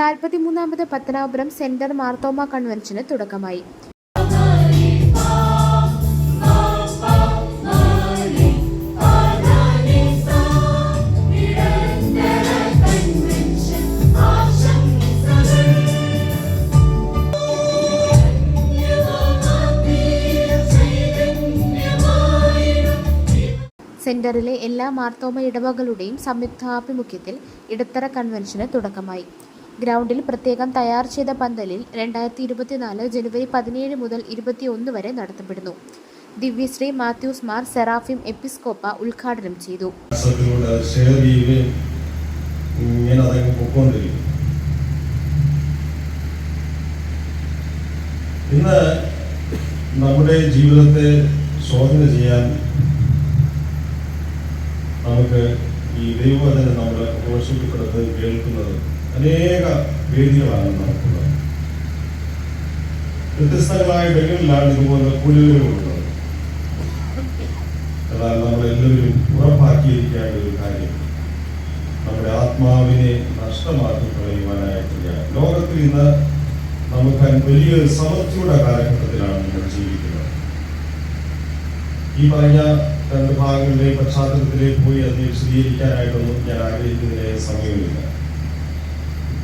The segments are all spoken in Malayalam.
നാൽപ്പത്തിമൂന്നാമത് പത്തനാപുരം സെന്റർ മാർത്തോമ കൺവെൻഷന് തുടക്കമായി. സെന്ററിലെ എല്ലാ മാർത്തോമ ഇടവകളുടെയും സംയുക്താഭിമുഖ്യത്തിൽ ഇടത്തര കൺവെൻഷന് തുടക്കമായി. ഗ്രൗണ്ടിൽ പ്രത്യേകം തയ്യാർ ചെയ്ത പന്തലിൽ രണ്ടായിരത്തി ഇരുപത്തിനാല് ജനുവരി പതിനേഴ് മുതൽ ഇരുപത്തിയൊന്ന് വരെ നടത്തപ്പെടുന്നു. ദിവ്യശ്രീ മാത്യൂസ് മാർ സെറാഫിം എപ്പിസ്കോപ്പ ഉദ്ഘാടനം ചെയ്തു. ഇന്ന് നമ്മുടെ ജീവിതത്തെ ശോധന ചെയ്യാൻ നമുക്ക് ഈ ദൈവവചന നമ്മൾ വർഷിക്കപ്പെടുന്നത് കേൾക്കുന്നത് അനേക വേദികളാണ് നമുക്കുള്ളത്. വ്യത്യസ്തങ്ങളായ ഇടങ്ങളിലാണ് ഇതുപോലെ കുലുകളുള്ളത് എന്നാൽ നമ്മളെല്ലാവരും ഉറപ്പാക്കിയിരിക്കേണ്ട ഒരു കാര്യം നമ്മുടെ ആത്മാവിനെ നഷ്ടമാക്കി കളയുവാനായിട്ടില്ല ലോകത്തിൽ ഇന്ന് നമുക്ക് വലിയൊരു സമൃദ്ധിയുടെ കാലഘട്ടത്തിലാണ് നമ്മൾ ജീവിക്കുന്നത്. ഈ പറഞ്ഞ രണ്ട് ഭാഗങ്ങളിലെ പശ്ചാത്തലത്തിലേക്ക് പോയി അതിനെ വിശദീകരിക്കാനായിട്ടൊന്നും ഞാൻ ആഗ്രഹിക്കുന്നതിന് സമയമില്ല.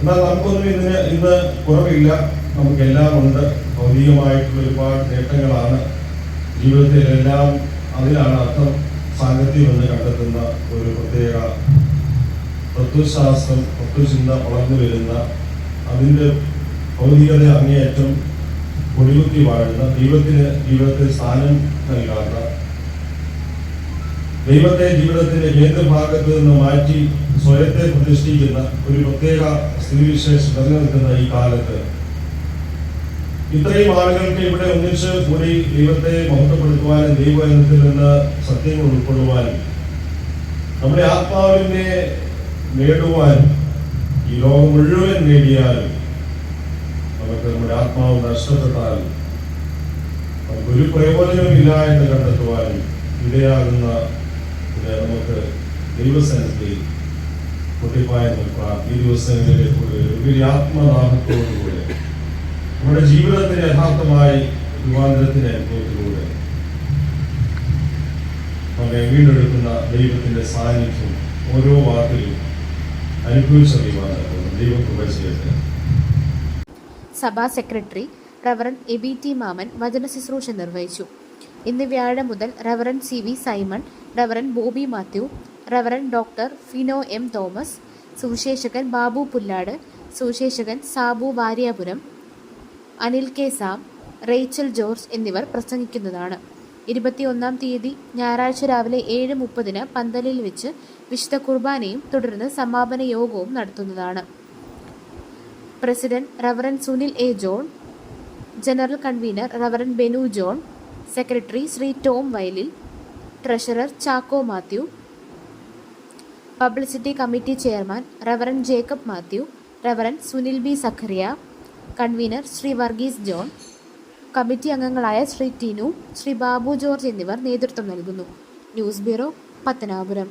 എന്നാൽ നമുക്കൊന്നും ഇതിന് ഇന്ന് കുറവില്ല. നമുക്കെല്ലാം ഉണ്ട് ഭൗതികമായിട്ടുള്ള ഒരുപാട് നേട്ടങ്ങളാണ്. ജീവിതത്തിൽ എല്ലാം അതിലാണ് അർത്ഥം സാങ്കത്യമെന്ന് കണ്ടെത്തുന്ന ഒരു പ്രത്യേക തത്വശാസ്ത്രം തത്വചിന്ത വളർന്നു വരുന്ന അതിന്റെ ഭൗതികത അങ്ങേയറ്റം ഒഴിവുത്തി വാഴുന്ന ദൈവത്തിന് ജീവിതത്തിൽ സ്ഥാനം നൽകാത്ത ദൈവത്തെ ജീവിതത്തിന്റെ കേന്ദ്രഭാഗത്ത് നിന്ന് മാറ്റി സ്വയത്തെ പ്രതിഷ്ഠിക്കുന്ന ഒരു പ്രത്യേക സ്ഥിതിവിശേഷം നിലനിൽക്കുന്ന ഈ കാലത്ത് ഇത്രയും ആളുകൾക്ക് ഇവിടെ ഒന്നിച്ച് കൂടി ദൈവത്തെ മഹത്വപ്പെടുത്തുവാനും ദൈവത്തിൽ നിന്ന് സത്യങ്ങൾ ഉൾക്കൊള്ളുവാനും നമ്മുടെ ആത്മാവിനെ നേടുവാനും ഈ ലോകം മുഴുവൻ നേടിയാലും നമുക്ക് നമ്മുടെ ആത്മാവ് നഷ്ടപ്പെട്ടാൽ നമുക്ക് ഒരു പ്രയോജനമില്ല എന്ന് കണ്ടെത്തുവാനും ഇടയാകുന്ന നമുക്ക് ദൈവസനത്തിൽ കുട്ടിപ്പായ നിൽക്കാം ഈ ദിവസങ്ങളിലെ ഒരു ആത്മനാമത്തോടുകൂടെ നമ്മുടെ ജീവിതത്തിന് യഥാർത്ഥമായി രൂപാന്തരത്തിന്റെ അനുഭവത്തിലൂടെ നമ്മെ വീണ്ടെടുക്കുന്ന ദൈവത്തിന്റെ സാന്നിധ്യം ഓരോ വാക്കിലും അനുഭവിച്ചറിയുവാൻ ദൈവം കൃപ ചെയ്യട്ടെ. സഭാ secretary reverend B T Mammen വചന ശുശ്രൂഷ നിർവഹിച്ചു. ഇന്ന് വ്യാഴം മുതൽ reverend C V Simon reverend Bobby Mathew reverend doctor Fino M Thomas Suviseshakan Babu Pullad സുവിശേഷകൻ Sabu Varyapuram Anil K Sam Rachel George എന്നിവർ പ്രസംഗിക്കുന്നതാണ്. ഇരുപത്തിയൊന്നാം തീയതി ഞായറാഴ്ച രാവിലെ ഏഴ് മുപ്പതിന് പന്തലിൽ വെച്ച് വിശുദ്ധ കുർബാനയും തുടർന്ന് സമാപന യോഗവും നടത്തുന്നതാണ്. President reverend Sunil A. John general convener reverend Benu John secretary Shri Tom Vayalil treasurer Chacko Mathew publicity committee chairman reverend Jacob Mathew reverend Sunil B Zachariah convener Shri Varghese John committee അംഗങ്ങളായ ശ്രീ ടിനു ശ്രീ ബാബു ജോർജ് എന്നിവർ നേതൃത്വം നൽകുന്നു. News bureau Pathanapuram.